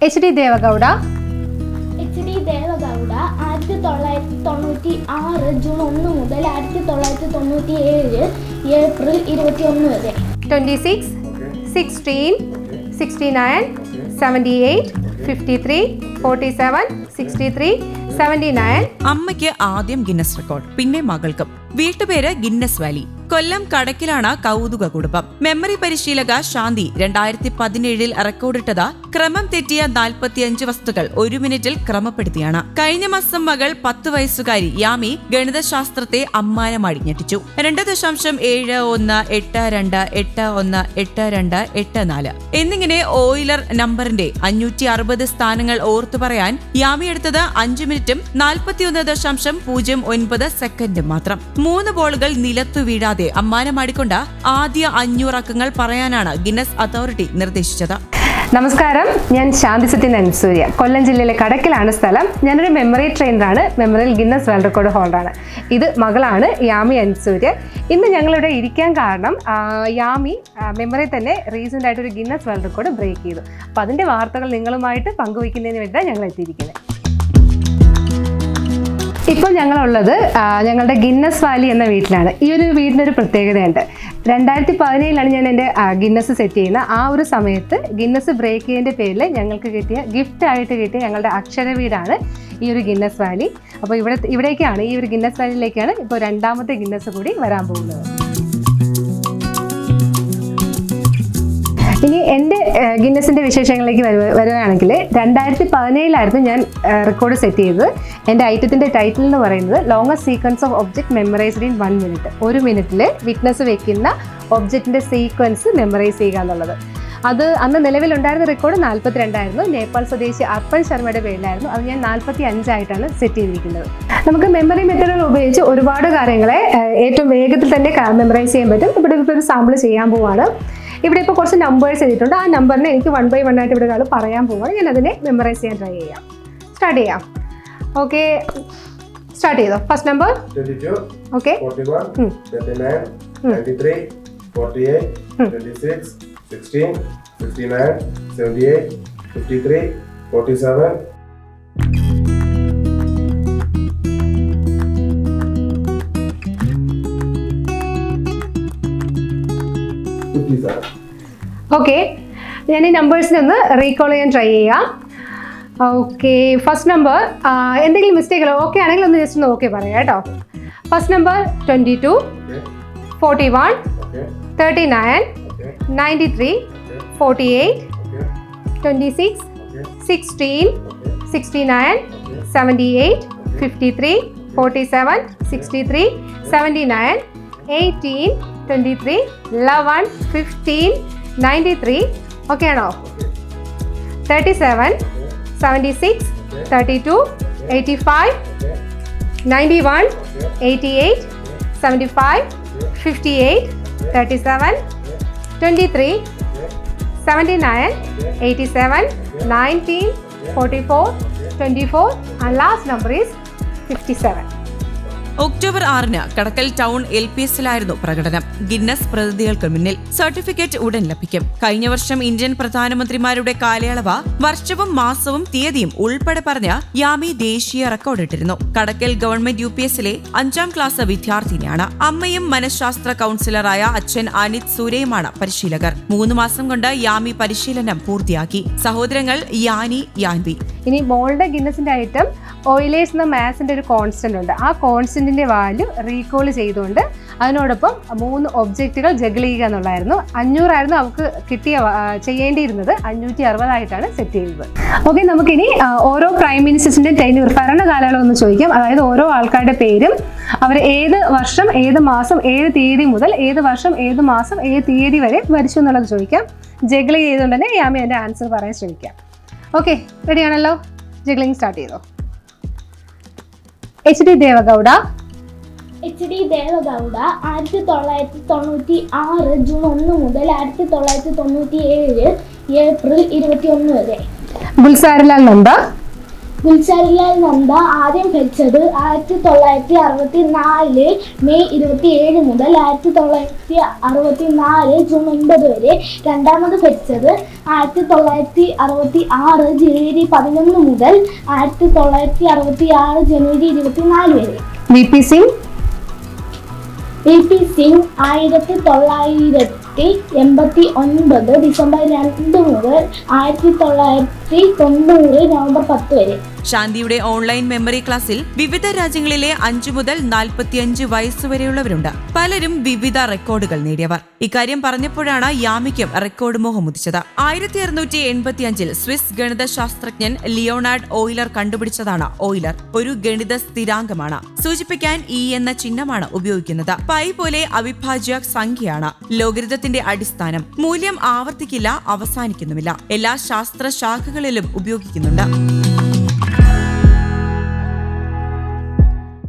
H D Deve Gowda H D Deve Gowda ആയിരത്തി തൊള്ളായിരത്തി തൊണ്ണൂറ്റി ആറ് ജൂൺ ഒന്ന് മുതൽ ആയിരത്തി തൊള്ളായിരത്തി തൊണ്ണൂറ്റി ഏഴ് ഏപ്രിൽ ഇരുപത്തി ഒന്ന് വരെ. Twenty six sixteen sixty nine seventy eight fifty three forty seven sixty three seventy nine അമ്മയ്ക്ക് ആദ്യം ഗിന്നസ് റെക്കോർഡ് പിന്നെ മകൾക്കും. വീട്ടുപേര് ഗിന്നസ് വാലി. കൊല്ലം കടക്കിലാണ് കൗതുക കുടുംബം. മെമ്മറി പരിശീലക ശാന്തി രണ്ടായിരത്തി പതിനേഴിൽ റെക്കോർഡിട്ടത് ക്രമം തെറ്റിയ നാൽപ്പത്തിയഞ്ച് വസ്തുക്കൾ ഒരു മിനിറ്റിൽ ക്രമപ്പെടുത്തിയാണ്. കഴിഞ്ഞ മാസം മകൾ പത്ത് വയസ്സുകാരി യാമി ഗണിതശാസ്ത്രത്തെ അമ്മാനമാടി ഞെട്ടിച്ചു. രണ്ട് ദശാംശം ഏഴ് ഒന്ന് എട്ട് രണ്ട് എട്ട് ഒന്ന് എട്ട് രണ്ട് എട്ട് നാല്. എന്നിങ്ങനെ ഓയിലർ നമ്പറിന്റെ അഞ്ഞൂറ്റി അറുപത് സ്ഥാനങ്ങൾ ഓർത്തു പറയാൻ യാമി എടുത്തത് അഞ്ച് മിനിറ്റും നാൽപ്പത്തിയൊന്ന് ദശാംശം പൂജ്യം ഒൻപത് സെക്കൻഡും മാത്രം. മൂന്ന് ബോളുകൾ നിലത്തു വീഴാതെ അമ്മാനമാടിക്കൊണ്ട് ആദ്യ അഞ്ഞൂറ് അക്കങ്ങൾ പറയാനാണ് ഗിന്നസ് അതോറിറ്റി നിർദ്ദേശിച്ചത്. നമസ്കാരം. ഞാൻ ശാന്തി സത്യൻ അൻസൂര്യ കൊല്ലം ജില്ലയിലെ കടക്കിലാണ് സ്ഥലം. ഞാനൊരു മെമ്മറി ട്രെയിനറാണ് മെമ്മറിയിൽ ഗിന്നസ് വേൾഡ് റെക്കോർഡ് ഹോൾഡറാണ് ഇത് മകളാണ് യാമി അൻസൂര്യ ഇന്ന് ഞങ്ങളിവിടെ ഇരിക്കാൻ കാരണം യാമി മെമ്മറി തന്നെ റീസെന്റ് ആയിട്ട് ഒരു ഗിന്നസ് വേൾഡ് റെക്കോർഡ് ബ്രേക്ക് ചെയ്തു. അപ്പോൾ അതിന്റെ വാർത്തകൾ നിങ്ങളുമായിട്ട് പങ്കുവയ്ക്കുന്നതിന് വേണ്ടിയിട്ടാണ് ഞങ്ങൾ എത്തിയിരിക്കുന്നത്. ഇപ്പോൾ ഞങ്ങളുള്ളത് ഞങ്ങളുടെ ഗിന്നസ് വാലി എന്ന വീട്ടിലാണ്. ഈ ഒരു വീടിനൊരു പ്രത്യേകതയുണ്ട്. രണ്ടായിരത്തി പതിനേഴിലാണ് ഞാൻ എന്റെ ഗിന്നസ് സെറ്റ് ചെയ്യുന്നത്. ആ ഒരു സമയത്ത് ഗിന്നസ് ബ്രേക്ക് ചെയ്തതിന്റെ പേരിൽ ഞങ്ങൾക്ക് കിട്ടിയ ഗിഫ്റ്റ് ആയിട്ട് കിട്ടിയ ഞങ്ങളുടെ അക്ഷര വീടാണ് ഈ ഒരു ഗിന്നസ് വാലി. അപ്പോൾ ഇവിടെ ഇവിടേക്കാണ് ഈ ഒരു ഗിന്നസ് വാലിയിലേക്കാണ് ഇപ്പോൾ രണ്ടാമത്തെ ഗിന്നസ് കൂടി വരാൻ പോകുന്നത്. ഇനി എന്റെ ഗിന്നസിന്റെ വിശേഷങ്ങളിലേക്ക് വരുക വരുകയാണെങ്കിൽ രണ്ടായിരത്തി പതിനേഴിലായിരുന്നു ഞാൻ റെക്കോർഡ് സെറ്റ് ചെയ്തത്. എന്റെ ഐറ്റത്തിന്റെ ടൈറ്റിൽ എന്ന് പറയുന്നത് longest sequence of object memorised in one minute ഒരു മിനിറ്റിൽ വിറ്റ്നസ് വെക്കുന്ന ഒബ്ജക്റ്റിന്റെ സീക്വൻസ് മെമ്മറൈസ് ചെയ്യുക എന്നുള്ളത്. അത് അന്ന് നിലവിലുണ്ടായിരുന്ന റെക്കോർഡ് നാൽപ്പത്തിരണ്ടായിരുന്നു നേപ്പാൾ സ്വദേശി അർപ്പൻ ശർമ്മയുടെ പേരിലായിരുന്നു. അത് ഞാൻ നാൽപ്പത്തി അഞ്ചായിട്ടാണ് സെറ്റ് ചെയ്തിരിക്കുന്നത്. നമുക്ക് മെമ്മറി മെത്തഡുകൾ ഉപയോഗിച്ച് ഒരുപാട് കാര്യങ്ങളെ ഏറ്റവും വേഗത്തിൽ തന്നെ മെമ്മറൈസ് ചെയ്യാൻ പറ്റും. ഇവിടെ ഒരു സാമ്പിൾ ചെയ്യാൻ പോവാണ്. ഇവിടെ ഇപ്പോൾ കുറച്ച് നമ്പേഴ്സ് എഴുതിയിട്ടുണ്ട്. ആ നമ്പറിനെ എനിക്ക് വൺ ബൈ വൺ ആയിട്ട് ഇവിടെ ഒരാൾ പറയാൻ പോവാണ് ഞാൻ അതിനെ മെമ്മറൈസ് ചെയ്യാൻ ട്രൈ ചെയ്യാം. സ്റ്റാർട്ട് ചെയ്യാം. ഓക്കെ സ്റ്റാർട്ട് ചെയ്തോ? First number 22, okay 41, Hmm. 39, Hmm. 93, 48, Hmm. 26, okay ഞാൻ ഈ നമ്പേഴ്സിനെ ഒന്ന് റീകോൾ ചെയ്യാൻ ട്രൈ ചെയ്യാം. ഓക്കെ ഫസ്റ്റ് നമ്പർ എന്തെങ്കിലും മിസ്റ്റേക്കുകൾ ഓക്കെ ആണെങ്കിൽ ഒന്ന് ജസ്റ്റ് ഒന്ന് ഓക്കെ പറയാം കേട്ടോ. First number twenty two forty one thirty nine ninety three forty eight twenty six sixteen sixty nine seventy eight fifty three forty seven sixty three seventy nine eighteen twenty three eleven fifteen ninety three okay ആണോ? Thirty seven seventy six thirty two eighty five okay, ninety one okay, eighty eight seventy five fifty eight thirty seven twenty three seventy nine eighty seven nineteen forty four twenty four and last number is fifty seven October ആറിന് Kadakkal town L P എസിലായിരുന്നു പ്രകടനം. Guinness പ്രതിനിധികൾക്ക് മുന്നിൽ certificate ഉടൻ ലഭിക്കും. കഴിഞ്ഞ വർഷം Indian പ്രധാനമന്ത്രിമാരുടെ കാലയളവ് വർഷവും മാസവും തീയതിയും ഉൾപ്പെടെ പറഞ്ഞ് യാമി ദേശീയ റെക്കോർഡിട്ടിരുന്നു കടക്കൽ ഗവൺമെന്റ് യു പി എസിലെ അഞ്ചാം ക്ലാസ് വിദ്യാർത്ഥിനിയാണ്. അമ്മയും മനഃശാസ്ത്ര കൗൺസിലറായ അച്ഛൻ അനിത് സൂര്യയുമാണ് പരിശീലകർ. മൂന്ന് മാസം കൊണ്ട് യാമി പരിശീലനം പൂർത്തിയാക്കി. സഹോദരങ്ങൾ യാനി യാൻവി. ഇനി മോളുടെ ഗിന്നസിന്റെ ഐറ്റം ഓയിലേഴ്സ് എന്ന മാസിന്റെ ഒരു കോൺസ്റ്റന്റ് ഉണ്ട്. ആ കോൺസ്റ്റന്റിന്റെ വാല്യൂ റീകോൾ ചെയ്തുകൊണ്ട് അതിനോടൊപ്പം മൂന്ന് ഒബ്ജക്റ്റുകൾ ജഗിൾ ചെയ്യുക എന്നുള്ളതായിരുന്നു. അഞ്ഞൂറായിരുന്നു അവർക്ക് കിട്ടിയ ചെയ്യേണ്ടിയിരുന്നത്. അഞ്ഞൂറ്റി അറുപതായിട്ടാണ് സെറ്റ് ചെയ്തത്. ഓക്കെ നമുക്കിനി ഓരോ പ്രൈം മിനിസ്റ്റേഴ്സിന്റെ ഭരണ കാലയളവ് ഒന്ന് ചോദിക്കാം. അതായത് ഓരോ ആൾക്കാരുടെ പേരും അവർ ഏത് വർഷം ഏത് മാസം ഏത് തീയതി മുതൽ ഏത് വർഷം ഏത് മാസം ഏത് തീയതി വരെ ഭരിച്ചു എന്നുള്ളത് ചോദിക്കാം. ജഗിൾ ചെയ്തുകൊണ്ട് തന്നെ യാമി എന്റെ ആൻസർ പറയാൻ ശ്രമിക്കാം. ഓക്കെ റെഡിയാണല്ലോ ജഗ്ലിങ് സ്റ്റാർട്ട് ചെയ്തോ? H D Deve Gowda H D Deve Gowda ആയിരത്തി തൊള്ളായിരത്തി തൊണ്ണൂറ്റി ആറ് ജൂൺ ഒന്ന് മുതൽ ആയിരത്തി തൊള്ളായിരത്തി തൊണ്ണൂറ്റി ഏഴ് ഏപ്രിൽ ഇരുപത്തി ഒന്ന് വരെ. ബുൽസാരിലാൽ നന്ദ ഗുൽസാരിലാൽ നന്ദ ആദ്യം ഭരിച്ചത് ആയിരത്തി തൊള്ളായിരത്തി അറുപത്തി നാല് മെയ് ഇരുപത്തി ഏഴ് മുതൽ ആയിരത്തി തൊള്ളായിരത്തി അറുപത്തി നാല് ജൂൺ ഒൻപത് വരെ. രണ്ടാമത് ഭരിച്ചത് ആയിരത്തി തൊള്ളായിരത്തി അറുപത്തി ആറ് ജനുവരി പതിനൊന്ന് മുതൽ ആയിരത്തി തൊള്ളായിരത്തി അറുപത്തി ആറ് ജനുവരി ഇരുപത്തിനാല് വരെ. V P Singh. V P Singh ആയിരത്തി തൊള്ളായിരത്തി എൺപത്തി ഒൻപത് ഡിസംബർ രണ്ട് മുതൽ ആയിരത്തി തൊള്ളായിരത്തി തൊണ്ണൂറ് നവംബർ പത്ത് വരെ. ശാന്തിയുടെ ഓൺലൈൻ മെമ്മറി ക്ലാസ്സിൽ വിവിധ രാജ്യങ്ങളിലെ അഞ്ചു മുതൽ നാൽപ്പത്തിയഞ്ച് വയസ്സുവരെയുള്ളവരുണ്ട് പലരും വിവിധ റെക്കോർഡുകൾ നേടിയവർ. ഇക്കാര്യം പറഞ്ഞപ്പോഴാണ് യാമിക്കും റെക്കോർഡ് മോഹം ഉദിച്ചത്. ആയിരത്തി അറുന്നൂറ്റി എൺപത്തി അഞ്ചിൽ സ്വിസ് ഗണിത ശാസ്ത്രജ്ഞൻ ലിയോണാർഡ് ഓയിലർ കണ്ടുപിടിച്ചതാണ് ഓയിലർ. ഒരു ഗണിത സ്ഥിരാംഗമാണ്. സൂചിപ്പിക്കാൻ ഇ എന്ന ചിഹ്നമാണ് ഉപയോഗിക്കുന്നത്. പൈ പോലെ അവിഭാജ്യ സംഖ്യയാണ്. ലോകരിതത്തിന്റെ അടിസ്ഥാനം മൂല്യം ആവർത്തിക്കില്ല അവസാനിക്കുന്നുമില്ല. എല്ലാ ശാസ്ത്ര ശാഖകളിലും ഉപയോഗിക്കുന്നുണ്ട്.